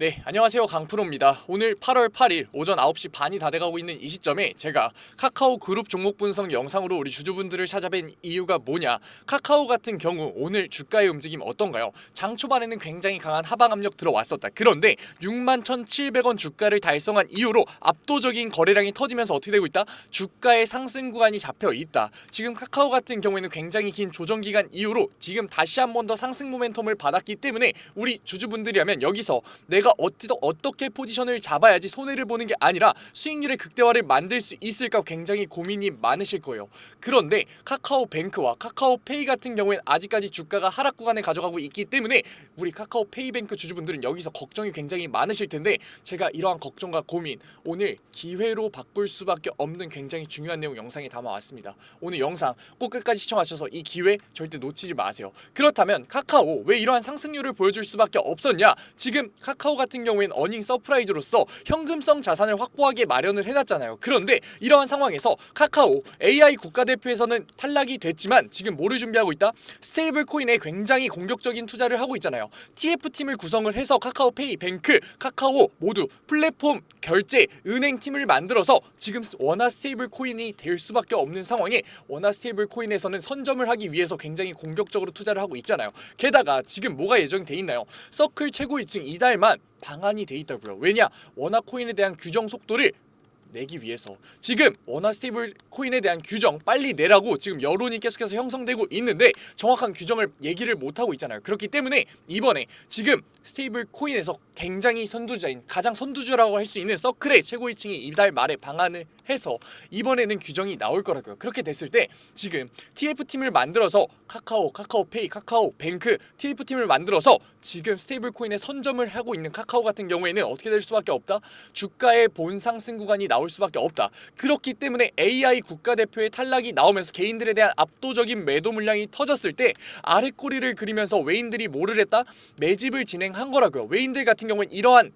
네, 안녕하세요. 강프로입니다. 오늘 8월 8일 오전 9시 반이 다 돼가고 있는 이 시점에 제가 카카오 그룹 종목 분석 영상으로 우리 주주분들을 찾아뵌 이유가 뭐냐? 카카오 같은 경우 오늘 주가의 움직임 어떤가요? 장 초반에는 굉장히 강한 하방 압력 들어왔었다. 그런데 6만 1,700원 주가를 달성한 이후로 압도적인 거래량이 터지면서 어떻게 되고 있다? 주가의 상승 구간이 잡혀 있다. 지금 카카오 같은 경우에는 굉장히 긴 조정 기간 이후로 지금 다시 한 번 더 상승 모멘텀을 받았기 때문에 우리 주주분들이라면 여기서 내가 어떻게 어떻게 포지션을 잡아야지 손해를 보는 게 아니라 수익률의 극대화를 만들 수 있을까 굉장히 고민이 많으실 거예요. 그런데 카카오뱅크와 카카오페이 같은 경우엔 아직까지 주가가 하락 구간에 가져가고 있기 때문에 우리 카카오페이뱅크 주주분들은 여기서 걱정이 굉장히 많으실 텐데 제가 이러한 걱정과 고민 오늘 기회로 바꿀 수밖에 없는 굉장히 중요한 내용 영상에 담아왔습니다. 오늘 영상 꼭 끝까지 시청하셔서 이 기회 절대 놓치지 마세요. 그렇다면 카카오 왜 이러한 상승률을 보여줄 수밖에 없었냐? 지금 카카오 같은 경우엔 어닝 서프라이즈로서 현금성 자산을 확보하게 마련을 해놨잖아요. 그런데 이러한 상황에서 카카오 AI 국가대표에서는 탈락이 됐지만 지금 뭐를 준비하고 있다? 스테이블 코인에 굉장히 공격적인 투자를 하고 있잖아요. TF팀을 구성을 해서 카카오페이, 뱅크, 카카오 모두 플랫폼 결제, 은행 팀을 만들어서 지금 원화 스테이블 코인이 될 수밖에 없는 상황에 원화 스테이블 코인에서는 선점을 하기 위해서 굉장히 공격적으로 투자를 하고 있잖아요. 게다가 지금 뭐가 예정이 돼 있나요? 서클 최고위층 이달만 방안이 돼 있다고요. 왜냐? 원화 코인에 대한 규정 속도를 내기 위해서 지금 원화 스테이블 코인에 대한 규정 빨리 내라고 지금 여론이 계속해서 형성되고 있는데 정확한 규정을 얘기를 못 하고 있잖아요. 그렇기 때문에 이번에 지금 스테이블 코인에서 굉장히 선두주자인 가장 선두주라고 할 수 있는 서클의 최고위층이 이달 말에 방안을 해서 이번에는 규정이 나올 거라고요. 그렇게 됐을 때 지금 TF 팀을 만들어서 카카오, 카카오페이, 카카오뱅크 TF 팀을 만들어서 지금 스테이블 코인에 선점을 하고 있는 카카오 같은 경우에는 어떻게 될 수밖에 없다. 주가의 본 상승 구간이 나올 수밖에 없다. 그렇기 때문에 AI 국가대표의 탈락이 나오면서 개인들에 대한 압도적인 매도 물량이 터졌을 때 아래 꼬리를 그리면서 외인들이 뭐를 했다? 매집을 진행 한 거라고요. 외인들 같은 경우는 이러한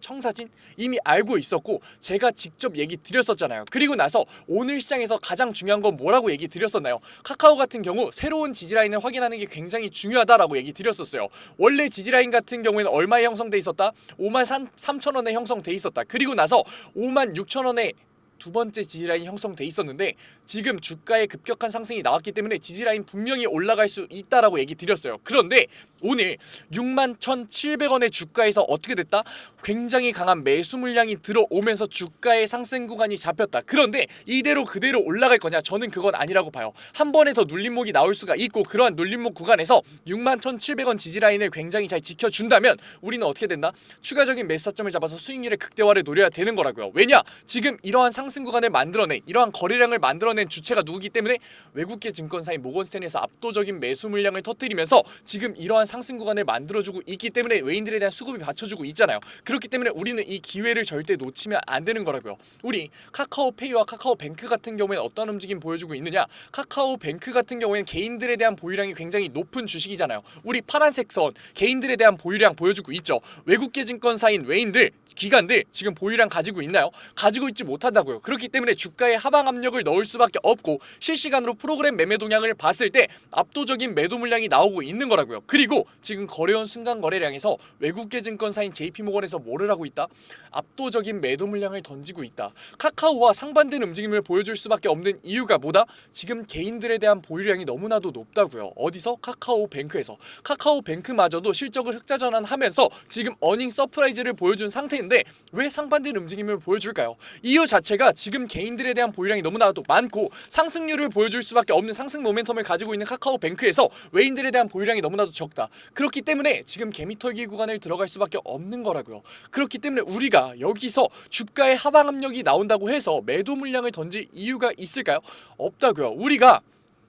청사진 이미 알고 있었고 제가 직접 얘기 드렸었잖아요. 그리고 나서 오늘 시장에서 가장 중요한 건 뭐라고 얘기 드렸었나요? 카카오 같은 경우 새로운 지지라인을 확인하는 게 굉장히 중요하다라고 얘기 드렸었어요. 원래 지지라인 같은 경우에는 얼마에 형성돼 있었다? 5만 3천 원에 형성돼 있었다. 그리고 나서 5만 6천 원에 두 번째 지지라인 형성돼 있었는데 지금 주가의 급격한 상승이 나왔기 때문에 지지라인 분명히 올라갈 수 있다라고 얘기 드렸어요. 그런데 오늘 6만 1,700원의 주가에서 어떻게 됐다? 굉장히 강한 매수 물량이 들어오면서 주가의 상승 구간이 잡혔다. 그런데 이대로 그대로 올라갈 거냐? 저는 그건 아니라고 봐요. 한 번에 더 눌림목이 나올 수가 있고 그러한 눌림목 구간에서 6만 1,700원 지지라인을 굉장히 잘 지켜준다면 우리는 어떻게 된다? 추가적인 매수점을 잡아서 수익률의 극대화를 노려야 되는 거라고요. 왜냐? 지금 이러한 상승 구간을 만들어낸 이러한 거래량을 만들어낸 주체가 누구기 때문에 외국계 증권사인 모건스탠에서 압도적인 매수 물량을 터뜨리면서 지금 이러한 상승 구간을 만들어주고 있기 때문에 외인들에 대한 수급이 받쳐주고 있잖아요. 그렇기 때문에 우리는 이 기회를 절대 놓치면 안 되는 거라고요. 우리 카카오페이와 카카오뱅크 같은 경우에는 어떤 움직임 보여주고 있느냐? 카카오뱅크 같은 경우에는 개인들에 대한 보유량이 굉장히 높은 주식이잖아요. 우리 파란색 선 개인들에 대한 보유량 보여주고 있죠. 외국계 증권사인 외인들 기관들 지금 보유량 가지고 있나요? 가지고 있지 못한다고요. 그렇기 때문에 주가에 하방 압력을 넣을 수밖에 없고 실시간으로 프로그램 매매 동향을 봤을 때 압도적인 매도 물량이 나오고 있는 거라고요. 그리고 지금 거래원 순간 거래량에서 외국계 증권사인 JP모건에서 뭐를 하고 있다? 압도적인 매도 물량을 던지고 있다. 카카오와 상반된 움직임을 보여줄 수밖에 없는 이유가 뭐다? 지금 개인들에 대한 보유량이 너무나도 높다고요. 어디서? 카카오뱅크에서. 카카오뱅크마저도 실적을 흑자 전환하면서 지금 어닝 서프라이즈를 보여준 상태인데 왜 상반된 움직임을 보여줄까요? 이유 자체가 지금 개인들에 대한 보유량이 너무나도 많고 상승률을 보여줄 수밖에 없는 상승 모멘텀을 가지고 있는 카카오뱅크에서 외인들에 대한 보유량이 너무나도 적다. 그렇기 때문에 지금 개미털기 구간을 들어갈 수밖에 없는 거라고요. 그렇기 때문에 우리가 여기서 주가의 하방 압력이 나온다고 해서 매도 물량을 던질 이유가 있을까요? 없다고요. 우리가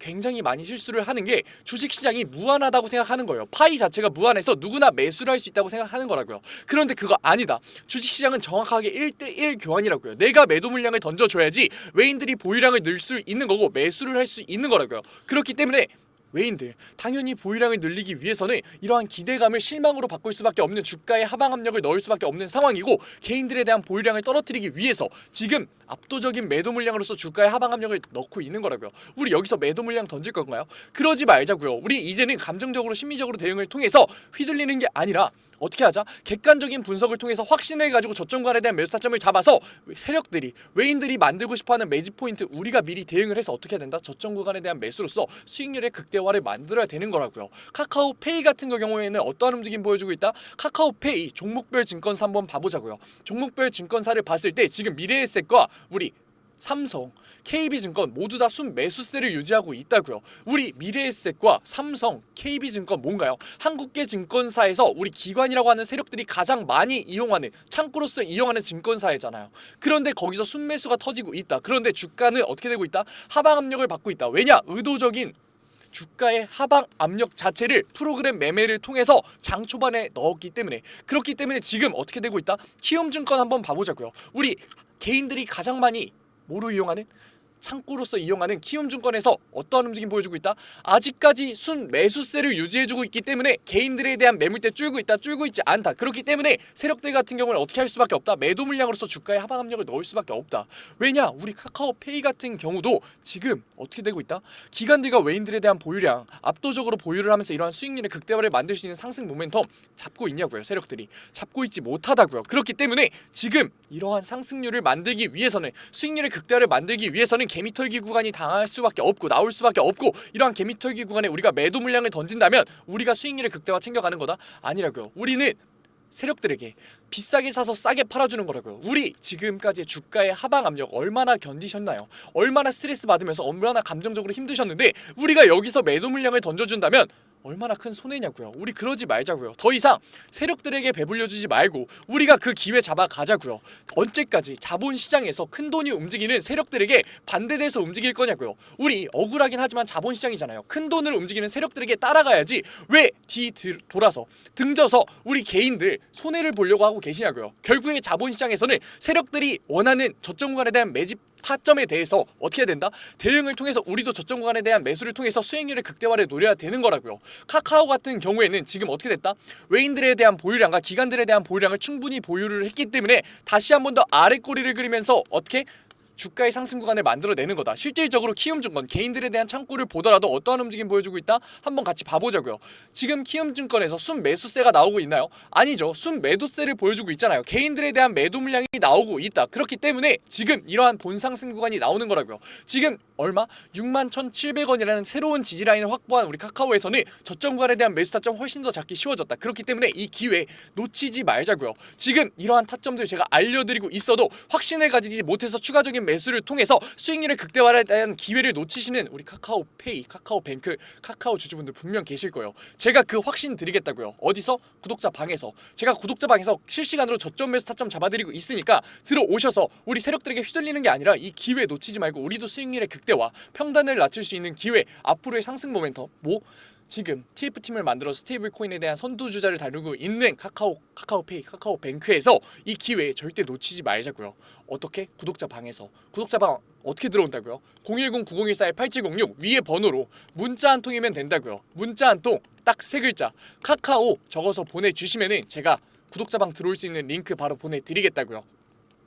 굉장히 많이 실수를 하는 게 주식 시장이 무한하다고 생각하는 거예요. 파이 자체가 무한해서 누구나 매수를 할 수 있다고 생각하는 거라고요. 그런데 그거 아니다. 주식 시장은 정확하게 1대1 교환이라고요. 내가 매도 물량을 던져 줘야지 외인들이 보유량을 늘 수 있는 거고 매수를 할 수 있는 거라고요. 그렇기 때문에 외인들 당연히 보유량을 늘리기 위해서는 이러한 기대감을 실망으로 바꿀 수밖에 없는 주가에 하방 압력을 넣을 수밖에 없는 상황이고 개인들에 대한 보유량을 떨어뜨리기 위해서 지금 압도적인 매도 물량으로서 주가에 하방 압력을 넣고 있는 거라고요. 우리 여기서 매도 물량 던질 건가요? 그러지 말자고요. 우리 이제는 감정적으로 심리적으로 대응을 통해서 휘둘리는 게 아니라 어떻게 하자? 객관적인 분석을 통해서 확신을 가지고 저점간에 대한 매수 타점을 잡아서 세력들이 외인들이 만들고 싶어하는 매집 포인트 우리가 미리 대응을 해서 어떻게 해야 된다? 저점 구간에 대한 매수로서 수익률의 극대 화를 만들어야 되는 거라고요. 카카오페이 같은 경우에는 어떠한 움직임 보여주고 있다? 카카오페이 종목별 증권사 한번 봐보자고요. 종목별 증권사를 봤을 때 지금 미래에셋과 우리 삼성, KB증권 모두 다 순매수세를 유지하고 있다고요. 우리 미래에셋과 삼성, KB증권 뭔가요? 한국계 증권사에서 우리 기관이라고 하는 세력들이 가장 많이 이용하는 창구로서 이용하는 증권사이잖아요. 그런데 거기서 순매수가 터지고 있다. 그런데 주가는 어떻게 되고 있다? 하방 압력을 받고 있다. 왜냐? 의도적인 주가의 하방 압력 자체를 프로그램 매매를 통해서 장 초반에 넣었기 때문에 그렇기 때문에 지금 어떻게 되고 있다? 키움증권 한번 봐보자고요. 우리 개인들이 가장 많이 뭐로 이용하는 창구로서 이용하는 키움증권에서 어떠한 움직임 보여주고 있다? 아직까지 순 매수세를 유지해주고 있기 때문에 개인들에 대한 매물대 줄고 있다, 줄고 있지 않다. 그렇기 때문에 세력들 같은 경우는 어떻게 할 수밖에 없다? 매도 물량으로서 주가에 하방 압력을 넣을 수밖에 없다. 왜냐? 우리 카카오페이 같은 경우도 지금 어떻게 되고 있다? 기관들과 외인들에 대한 보유량 압도적으로 보유를 하면서 이러한 수익률의 극대화를 만들 수 있는 상승 모멘텀 잡고 있냐고요 세력들이 잡고 있지 못하다고요 그렇기 때문에 지금 이러한 상승률을 만들기 위해서는 수익률의 극대화를 만들기 위해서는 개미털기 구간이 당할 수밖에 없고 나올 수밖에 없고 이러한 개미털기 구간에 우리가 매도 물량을 던진다면 우리가 수익률의 극대화 챙겨가는 거다 아니라고요 우리는 세력들에게 비싸게 사서 싸게 팔아주는 거라고요. 우리 지금까지 주가의 하방 압력 얼마나 견디셨나요? 얼마나 스트레스 받으면서 얼마나 감정적으로 힘드셨는데 우리가 여기서 매도 물량을 던져준다면 얼마나 큰 손해냐고요. 우리 그러지 말자고요. 더 이상 세력들에게 배불려 주지 말고 우리가 그 기회 잡아 가자고요. 언제까지 자본 시장에서 큰 돈이 움직이는 세력들에게 반대돼서 움직일 거냐고요. 우리 억울하긴 하지만 자본 시장이잖아요. 큰 돈을 움직이는 세력들에게 따라가야지 왜 뒤 돌아서 등져서 우리 개인들 손해를 보려고 하고 계시냐고요. 결국에 자본 시장에서는 세력들이 원하는 저점 구간에 대한 매집 타점에 대해서 어떻게 해야 된다? 대응을 통해서 우리도 저점 구간에 대한 매수를 통해서 수익률의 극대화를 노려야 되는 거라고요. 카카오 같은 경우에는 지금 어떻게 됐다? 외인들에 대한 보유량과 기관들에 대한 보유량을 충분히 보유를 했기 때문에 다시 한 번 더 아래 꼬리를 그리면서 어떻게 주가의 상승 구간을 만들어내는 거다. 실질적으로 키움증권 개인들에 대한 창구를 보더라도 어떠한 움직임 보여주고 있다? 한번 같이 봐보자고요. 지금 키움증권에서 순 매수세가 나오고 있나요? 아니죠. 순 매도세를 보여주고 있잖아요. 개인들에 대한 매도 물량이 나오고 있다. 그렇기 때문에 지금 이러한 본상승 구간이 나오는 거라고요. 지금 얼마? 61,700원이라는 새로운 지지라인을 확보한 우리 카카오에서는 저점 구간에 대한 매수 타점 훨씬 더 잡기 쉬워졌다. 그렇기 때문에 이 기회 놓치지 말자고요. 지금 이러한 타점들 제가 알려드리고 있어도 확신을 가지지 못해서 추가적인 매수를 통해서 수익률의 극대화에 대한 기회를 놓치시는 우리 카카오페이, 카카오뱅크, 카카오 주주분들 분명 계실 거예요. 제가 그 확신 드리겠다고요. 어디서? 구독자 방에서. 제가 구독자 방에서 실시간으로 저점 매수 타점 잡아드리고 있으니까 들어오셔서 우리 세력들에게 휘둘리는 게 아니라 이 기회 놓치지 말고 우리도 수익률의 극대화, 평단을 낮출 수 있는 기회, 앞으로의 상승 모멘텀, 뭐 지금 TF팀을 만들어 스테이블 코인에 대한 선두주자를 다루고 있는 카카오, 카카오페이, 카카오뱅크에서 이 기회 절대 놓치지 말자고요. 어떻게? 구독자 방에서. 구독자 방 어떻게 들어온다고요? 010-9014-8706 위에 번호로 문자 한 통이면 된다고요. 문자 한 통 딱 세 글자 카카오 적어서 보내주시면은 제가 구독자 방 들어올 수 있는 링크 바로 보내드리겠다고요.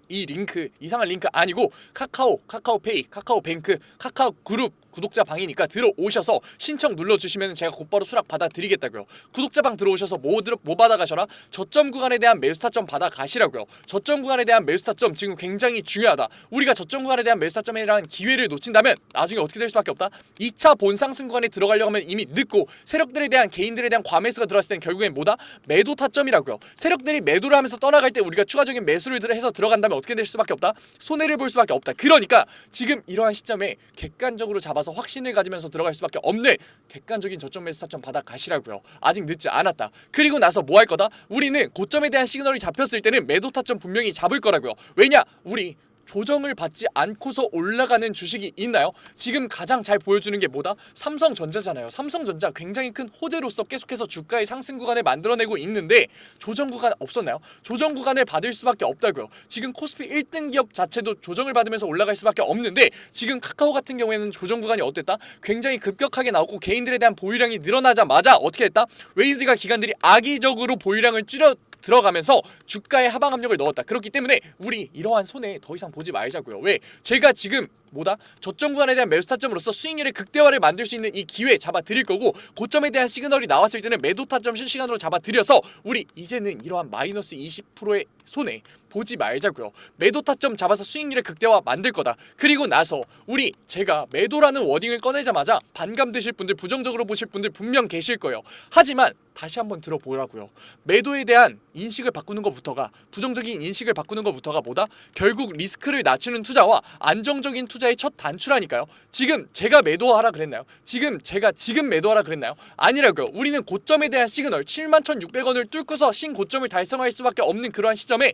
이 링크 이상한 링크 아니고 카카오, 카카오페이, 카카오뱅크, 카카오그룹 구독자 방이니까 들어오셔서 신청 눌러주시면 제가 곧바로 수락 받아드리겠다고요. 구독자 방 들어오셔서 뭐, 들어, 뭐 받아가셔라? 저점 구간에 대한 매수 타점 받아가시라고요. 저점 구간에 대한 매수 타점 지금 굉장히 중요하다. 우리가 저점 구간에 대한 매수 타점이라는 기회를 놓친다면 나중에 어떻게 될 수밖에 없다? 2차 본상승 구간에 들어가려고 하면 이미 늦고 세력들에 대한 개인들에 대한 과매수가 들어갔을 땐 결국엔 뭐다? 매도 타점이라고요. 세력들이 매도를 하면서 떠나갈 때 우리가 추가적인 매수를 해서 들어간다면 어떻게 될 수밖에 없다? 손해를 볼 수밖에 없다. 그러니까 지금 이러한 시점에 객관적으로 잡아서 확신을 가지면서 들어갈 수밖에 없는 객관적인 저점 매수 타점 받아 가시라고요. 아직 늦지 않았다. 그리고 나서 뭐 할 거다? 우리는 고점에 대한 시그널이 잡혔을 때는 매도 타점 분명히 잡을 거라고요. 왜냐? 우리 조정을 받지 않고서 올라가는 주식이 있나요? 지금 가장 잘 보여주는 게 뭐다? 삼성전자잖아요. 삼성전자 굉장히 큰 호재로서 계속해서 주가의 상승 구간을 만들어내고 있는데 조정 구간 없었나요? 조정 구간을 받을 수밖에 없다고요. 지금 코스피 1등 기업 자체도 조정을 받으면서 올라갈 수밖에 없는데 지금 카카오 같은 경우에는 조정 구간이 어땠다? 굉장히 급격하게 나오고 개인들에 대한 보유량이 늘어나자마자 어떻게 했다? 웨이드가 기관들이 악의적으로 보유량을 줄여 들어가면서 주가에 하방 압력을 넣었다. 그렇기 때문에 우리 이러한 손해 더 이상 보지 말자고요. 왜? 제가 지금 뭐다? 저점 구간에 대한 매수 타점으로서 수익률의 극대화를 만들 수 있는 이 기회 잡아 드릴 거고 고점에 대한 시그널이 나왔을 때는 매도 타점 실시간으로 잡아 드려서 우리 이제는 이러한 마이너스 20%의 손해 보지 말자고요. 매도 타점 잡아서 수익률의 극대화 만들 거다. 그리고 나서 우리 제가 매도라는 워딩을 꺼내자마자 반감 드실 분들 부정적으로 보실 분들 분명 계실 거예요. 하지만 다시 한번 들어보라고요. 매도에 대한 인식을 바꾸는 것부터가 부정적인 인식을 바꾸는 것부터가 뭐다? 결국 리스크를 낮추는 투자와 안정적인 투자 의 첫 단추라니까요. 지금 제가 매도하라 그랬나요? 지금 제가 지금 매도하라 그랬나요? 아니라고요. 우리는 고점에 대한 시그널 71,600원을 뚫고서 신고점을 달성할 수밖에 없는 그러한 시점에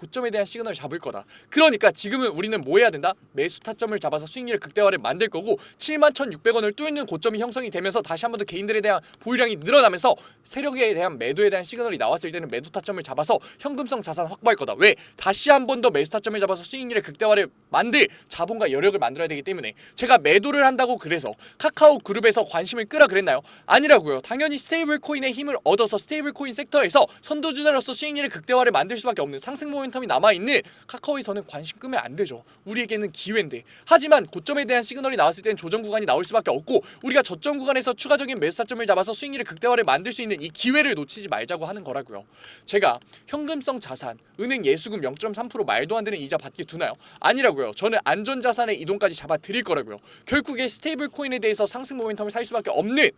고점에 대한 시그널을 잡을 거다. 그러니까 지금은 우리는 뭐 해야 된다? 매수 타점을 잡아서 수익률 극대화를 만들 거고 71,600원을 뚫는 고점이 형성이 되면서 다시 한 번 더 개인들에 대한 보유량이 늘어나면서 세력에 대한 매도에 대한 시그널이 나왔을 때는 매도 타점을 잡아서 현금성 자산 확보할 거다. 왜? 다시 한 번 더 매수 타점을 잡아서 수익률의 극대화를 만들 자본과 여력을 만들어야 되기 때문에 제가 매도를 한다고 그래서 카카오 그룹에서 관심을 끄라 그랬나요? 아니라고요. 당연히 스테이블 코인의 힘을 얻어서 스테이블 코인 섹터에서 선두주자로서 수익률의 극대화를 만들 수밖에 없는 상승 모멘텀 이 남아 있는 카카오에서는 관심 끄면 안 되죠. 우리에게는 기회인데. 하지만 고점에 대한 시그널이 나왔을 때는 조정 구간이 나올 수밖에 없고 우리가 저점 구간에서 추가적인 매수 타점을 잡아서 수익률의 극대화를 만들 수 있는 이 기회를 놓치지 말자고 하는 거라고요. 제가 현금성 자산, 은행 예수금 0.3% 말도 안 되는 이자 받게 두나요? 아니라고요. 저는 안전 자산의 이동까지 잡아 드릴 거라고요. 결국에 스테이블 코인에 대해서 상승 모멘텀을 살 수밖에 없는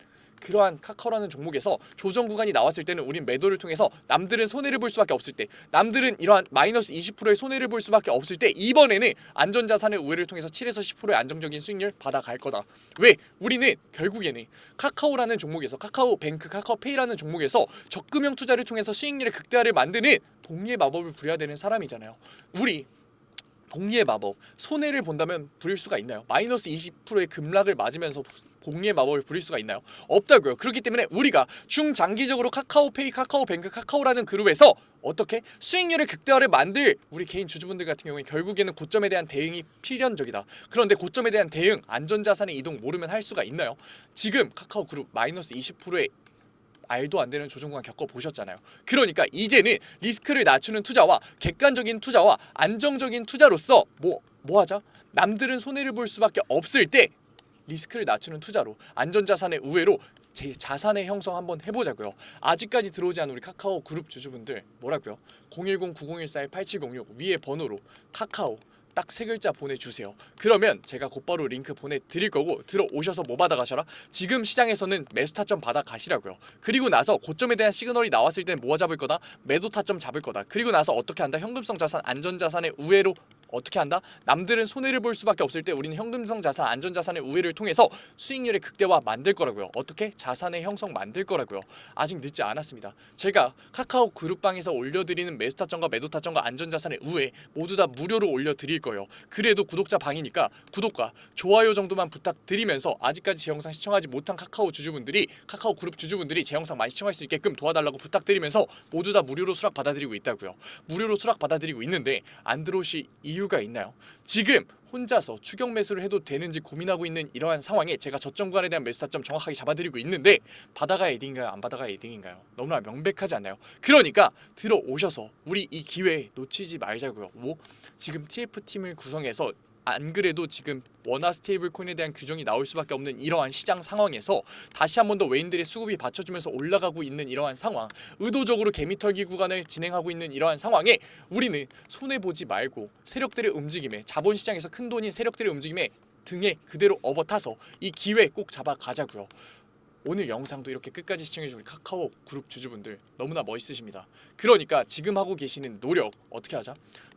그러한 카카오라는 종목에서 조정 구간이 나왔을 때는 우린 매도를 통해서 남들은 손해를 볼 수밖에 없을 때 남들은 이러한 마이너스 20%의 손해를 볼 수밖에 없을 때 이번에는 안전자산의 우회를 통해서 7에서 10%의 안정적인 수익률 받아갈 거다. 왜? 우리는 결국에는 카카오라는 종목에서 카카오뱅크, 카카오페이라는 종목에서 적금형 투자를 통해서 수익률의 극대화를 만드는 동리의 마법을 부려야 되는 사람이잖아요. 우리 복리의 마법 손해를 본다면 부릴 수가 있나요? 마이너스 20%의 급락을 맞으면서 복리의 마법을 부릴 수가 있나요? 없다고요. 그렇기 때문에 우리가 중장기적으로 카카오페이, 카카오뱅크, 카카오라는 그룹에서 어떻게 수익률의 극대화를 만들 우리 개인 주주분들 같은 경우에 결국에는 고점에 대한 대응이 필연적이다. 그런데 고점에 대한 대응, 안전자산의 이동 모르면 할 수가 있나요? 지금 카카오 그룹 마이너스 20%의 말도 안 되는 조정 구간 겪어 보셨잖아요. 그러니까 이제는 리스크를 낮추는 투자와 객관적인 투자와 안정적인 투자로서 뭐 뭐 하자? 남들은 손해를 볼 수밖에 없을 때 리스크를 낮추는 투자로 안전자산의 우회로 제 자산의 형성 한번 해보자고요. 아직까지 들어오지 않은 우리 카카오 그룹 주주분들 뭐라고요? 010-9014-8706 위에 번호로 카카오 딱 세 글자 보내주세요. 그러면 제가 곧바로 링크 보내드릴 거고 들어오셔서 뭐 받아가셔라? 지금 시장에서는 매수 타점 받아가시라고요. 그리고 나서 고점에 대한 시그널이 나왔을 때는 뭐 잡을 거다? 매도 타점 잡을 거다. 그리고 나서 어떻게 한다? 현금성 자산, 안전자산의 우회로 어떻게 한다? 남들은 손해를 볼 수밖에 없을 때 우리는 현금성 자산, 안전 자산의 우회를 통해서 수익률의 극대화 만들 거라고요. 어떻게? 자산의 형성 만들 거라고요. 아직 늦지 않았습니다. 제가 카카오 그룹방에서 올려드리는 매수 타점과 매도 타점과 안전자산의 우회 모두 다 무료로 올려드릴 거예요. 그래도 구독자 방이니까 구독과 좋아요 정도만 부탁드리면서 아직까지 제 영상 시청하지 못한 카카오 주주분들이 카카오 그룹 주주분들이 제 영상 많이 시청할 수 있게끔 도와달라고 부탁드리면서 모두 다 무료로 수락 받아들이고 있다고요. 무료로 수락 받아들이고 있는데 안 들어오실 이유가 있나요? 지금 혼자서 추격 매수를 해도 되는지 고민하고 있는 이러한 상황에 제가 저점 구간에 대한 매수 타점 정확하게 잡아드리고 있는데 받아가 에딩인가요? 안 받아가 에딩인가요? 너무나 명백하지 않나요? 그러니까 들어오셔서 우리 이 기회 놓치지 말자고요. 뭐 지금 TF 팀을 구성해서 안 그래도 지금 원화 스테이블 코인에 대한 규정이 나올 수밖에 없는 이러한 시장 상황에서 다시 한 번 더 외인들의 수급이 받쳐주면서 올라가고 있는 이러한 상황 의도적으로 개미털기 구간을 진행하고 있는 이러한 상황에 우리는 손해 보지 말고 세력들의 움직임에 자본시장에서 큰 돈인 세력들의 움직임에 등에 그대로 업어타서 이 기회 꼭 잡아가자고요. 오늘 영상도 이렇게 끝까지 시청해주신 카카오 그룹 주주분들 너무나 멋있으십니다. 그러니까 지금 하고 계시는 노력 어떻게 하자?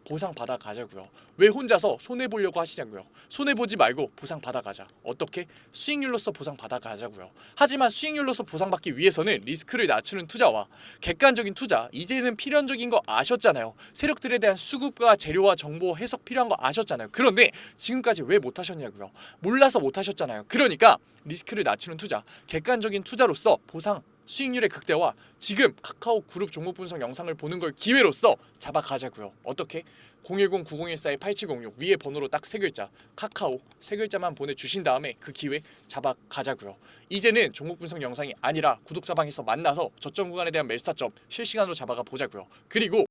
보상 받아 가자고요. 왜 혼자서 손해 보려고 하시냐고요. 손해 보지 말고 보상 받아 가자. 어떻게? 수익률로서 보상 받아 가자고요. 하지만 수익률로서 보상받기 위해서는 리스크를 낮추는 투자와 객관적인 투자 이제는 필연적인 거 아셨잖아요. 세력들에 대한 수급과 재료와 정보 해석 필요한 거 아셨잖아요. 그런데 지금까지 왜 못 하셨냐고요. 몰라서 못 하셨잖아요. 그러니까 리스크를 낮추는 투자, 객관적인 투자로서 보상 수익률의 극대화 지금 카카오 그룹 종목 분석 영상을 보는 걸 기회로서 잡아가자고요. 어떻게? 010-9014-8706 위에 번호로 딱 세 글자 카카오 세 글자만 보내주신 다음에 그 기회 잡아가자고요. 이제는 종목 분석 영상이 아니라 구독자 방에서 만나서 저점 구간에 대한 매수 타점 실시간으로 잡아가 보자고요. 그리고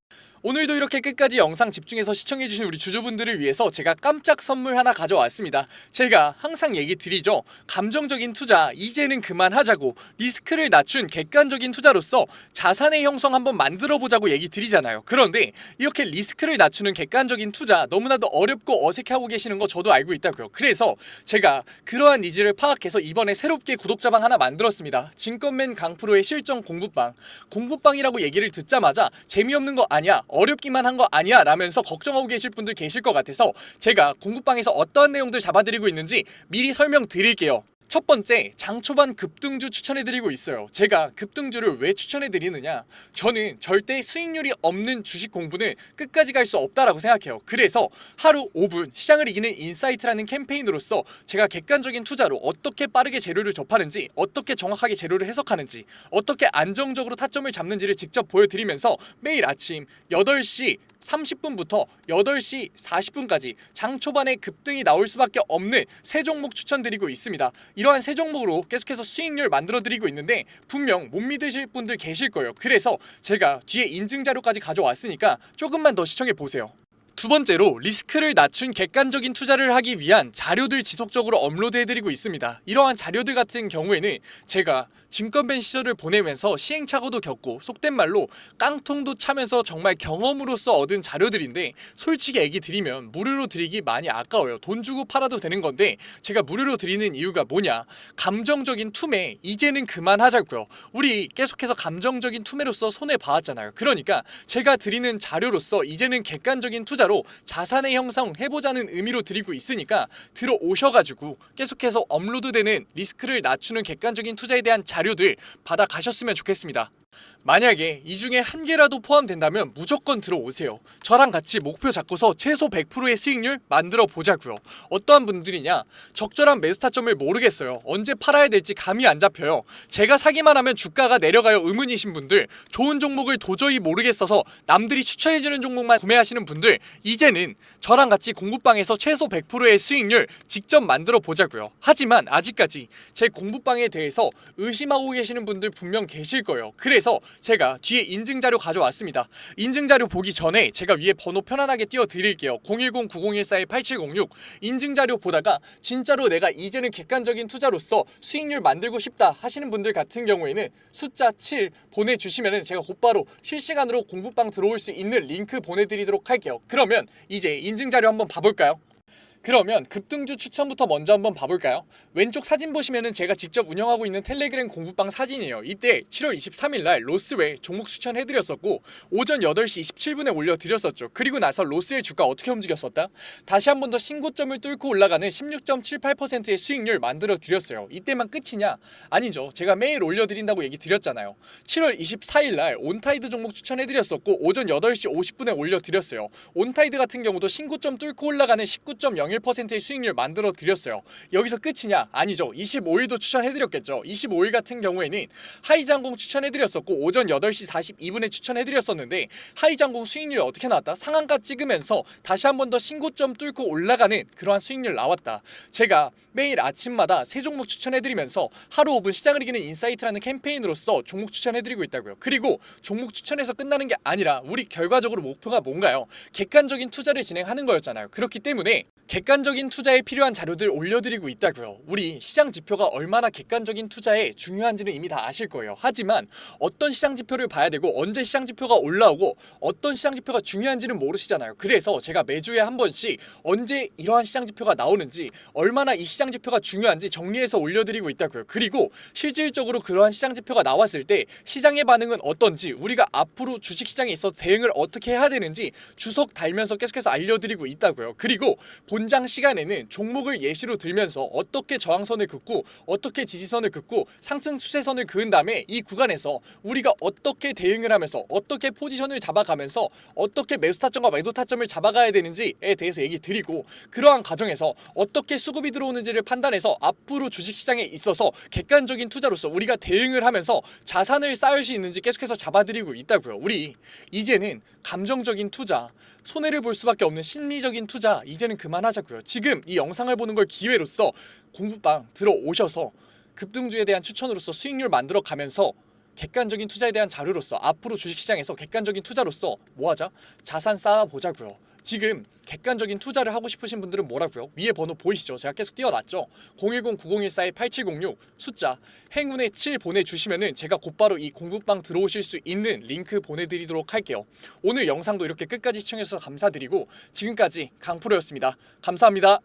오늘도 이렇게 끝까지 영상 집중해서 시청해주신 우리 주주분들을 위해서 제가 깜짝 선물 하나 가져왔습니다. 제가 항상 얘기 드리죠. 감정적인 투자 이제는 그만하자고 리스크를 낮춘 객관적인 투자로서 자산의 형성 한번 만들어 보자고 얘기 드리잖아요. 그런데 이렇게 리스크를 낮추는 객관적인 투자 너무나도 어렵고 어색해하고 계시는 거 저도 알고 있다고요. 그래서 제가 그러한 니즈를 파악해서 이번에 새롭게 구독자방 하나 만들었습니다. 진건맨 강프로의 실전 공부방. 공부방이라고 얘기를 듣자마자 재미없는 거 아니야. 어렵기만 한 거 아니야 라면서 걱정하고 계실 분들 계실 것 같아서 제가 공부방에서 어떠한 내용들 잡아드리고 있는지 미리 설명드릴게요. 첫 번째, 장 초반 급등주 추천해드리고 있어요. 제가 급등주를 왜 추천해드리느냐? 저는 절대 수익률이 없는 주식 공부는 끝까지 갈 수 없다라고 생각해요. 그래서 하루 5분 시장을 이기는 인사이트라는 캠페인으로서 제가 객관적인 투자로 어떻게 빠르게 재료를 접하는지, 어떻게 정확하게 재료를 해석하는지, 어떻게 안정적으로 타점을 잡는지를 직접 보여드리면서 매일 아침 8시 30분부터 8시 40분까지 장 초반에 급등이 나올 수밖에 없는 세 종목 추천드리고 있습니다. 이러한 세 종목으로 계속해서 수익률 만들어 드리고 있는데 분명 못 믿으실 분들 계실 거예요. 그래서 제가 뒤에 인증 자료까지 가져왔으니까 조금만 더 시청해 보세요. 두 번째로 리스크를 낮춘 객관적인 투자를 하기 위한 자료들 지속적으로 업로드해드리고 있습니다. 이러한 자료들 같은 경우에는 제가 증권벤 시절을 보내면서 시행착오도 겪고 속된 말로 깡통도 차면서 정말 경험으로서 얻은 자료들인데 솔직히 얘기 드리면 무료로 드리기 많이 아까워요. 돈 주고 팔아도 되는 건데 제가 무료로 드리는 이유가 뭐냐? 감정적인 투매 이제는 그만하자고요. 우리 계속해서 감정적인 투매로서 손해 봐왔잖아요. 그러니까 제가 드리는 자료로서 이제는 객관적인 투자 로 자산의 형성 해보자는 의미로 드리고 있으니까 들어오셔가지고 계속해서 업로드되는 리스크를 낮추는 객관적인 투자에 대한 자료들 받아 가셨으면 좋겠습니다. 만약에 이 중에 한 개라도 포함된다면 무조건 들어오세요. 저랑 같이 목표 잡고서 최소 100%의 수익률 만들어 보자고요. 어떠한 분들이냐? 적절한 매수 타점을 모르겠어요. 언제 팔아야 될지 감이 안 잡혀요. 제가 사기만 하면 주가가 내려가요. 의문이신 분들, 좋은 종목을 도저히 모르겠어서 남들이 추천해 주는 종목만 구매하시는 분들, 이제는 저랑 같이 공부방에서 최소 100%의 수익률 직접 만들어 보자고요. 하지만 아직까지 제 공부방에 대해서 의심하고 계시는 분들 분명 계실 거예요. 그래서 제가 뒤에 인증 자료 가져왔습니다. 인증 자료 보기 전에 제가 위에 번호 편안하게 띄워 드릴게요. 010-9014-8706 인증 자료 보다가 진짜로 내가 이제는 객관적인 투자로서 수익률 만들고 싶다 하시는 분들 같은 경우에는 숫자 7 보내주시면 제가 곧바로 실시간으로 공부방 들어올 수 있는 링크 보내드리도록 할게요. 그러면 이제 인증 자료 한번 봐볼까요? 그러면 급등주 추천부터 먼저 한번 봐볼까요? 왼쪽 사진 보시면은 제가 직접 운영하고 있는 텔레그램 공부방 사진이에요. 이때 7월 23일 날 로스웰 종목 추천해드렸었고 오전 8시 27분에 올려드렸었죠. 그리고 나서 로스웰 주가 어떻게 움직였었다? 다시 한 번 더 신고점을 뚫고 올라가는 16.78%의 수익률 만들어 드렸어요. 이때만 끝이냐? 아니죠. 제가 매일 올려드린다고 얘기 드렸잖아요. 7월 24일 날 온타이드 종목 추천해드렸었고 오전 8시 50분에 올려드렸어요. 온타이드 같은 경우도 신고점 뚫고 올라가는 19.01%의 수익률 만들어 드렸어요. 여기서 끝이냐? 아니죠. 25일도 추천해 드렸겠죠. 25일 같은 경우에는 하이장공 추천해 드렸었고 오전 8시 42분에 추천해 드렸었는데 하이장공 수익률이 어떻게 나왔다? 상한가 찍으면서 다시 한 번 더 신고점 뚫고 올라가는 그러한 수익률 나왔다. 제가 매일 아침마다 세 종목 추천해 드리면서 하루 5분 시장을 이기는 인사이트라는 캠페인으로서 종목 추천해 드리고 있다고요. 그리고 종목 추천해서 끝나는 게 아니라 우리 결과적으로 목표가 뭔가요? 객관적인 투자를 진행하는 거였잖아요. 그렇기 때문에 객 관적인 투자에 필요한 자료들 올려드리고 있다고요. 우리 시장 지표가 얼마나 객관적인 투자에 중요한지는 이미 다 아실 거예요. 하지만 어떤 시장 지표를 봐야 되고 언제 시장 지표가 올라오고 어떤 시장 지표가 중요한지는 모르시잖아요. 그래서 제가 매주에 한 번씩 언제 이러한 시장 지표가 나오는지 얼마나 이 시장 지표가 중요한지 정리해서 올려드리고 있다고요. 그리고 실질적으로 그러한 시장 지표가 나왔을 때 시장의 반응은 어떤지 우리가 앞으로 주식 시장에 있어 대응을 어떻게 해야 되는지 주석 달면서 계속해서 알려드리고 있다고요. 그리고 본장 시간에는 종목을 예시로 들면서 어떻게 저항선을 긋고 어떻게 지지선을 긋고 상승 추세선을 그은 다음에 이 구간에서 우리가 어떻게 대응을 하면서 어떻게 포지션을 잡아가면서 어떻게 매수 타점과 매도 타점을 잡아가야 되는지에 대해서 얘기 드리고 그러한 과정에서 어떻게 수급이 들어오는지를 판단해서 앞으로 주식 시장에 있어서 객관적인 투자로서 우리가 대응을 하면서 자산을 쌓을 수 있는지 계속해서 잡아드리고 있다고요. 우리 이제는 감정적인 투자 손해를 볼 수밖에 없는 심리적인 투자 이제는 그만하자고요. 지금 이 영상을 보는 걸 기회로서 공부방 들어오셔서 급등주에 대한 추천으로서 수익률 만들어 가면서 객관적인 투자에 대한 자료로서 앞으로 주식시장에서 객관적인 투자로서 뭐하자? 자산 쌓아 보자고요. 지금 객관적인 투자를 하고 싶으신 분들은 뭐라고요? 위에 번호 보이시죠? 제가 계속 띄워놨죠. 010-9014-8706 숫자 행운의 7 보내주시면은 제가 곧바로 이 공부방 들어오실 수 있는 링크 보내드리도록 할게요. 오늘 영상도 이렇게 끝까지 시청해주셔서 감사드리고 지금까지 강프로였습니다. 감사합니다.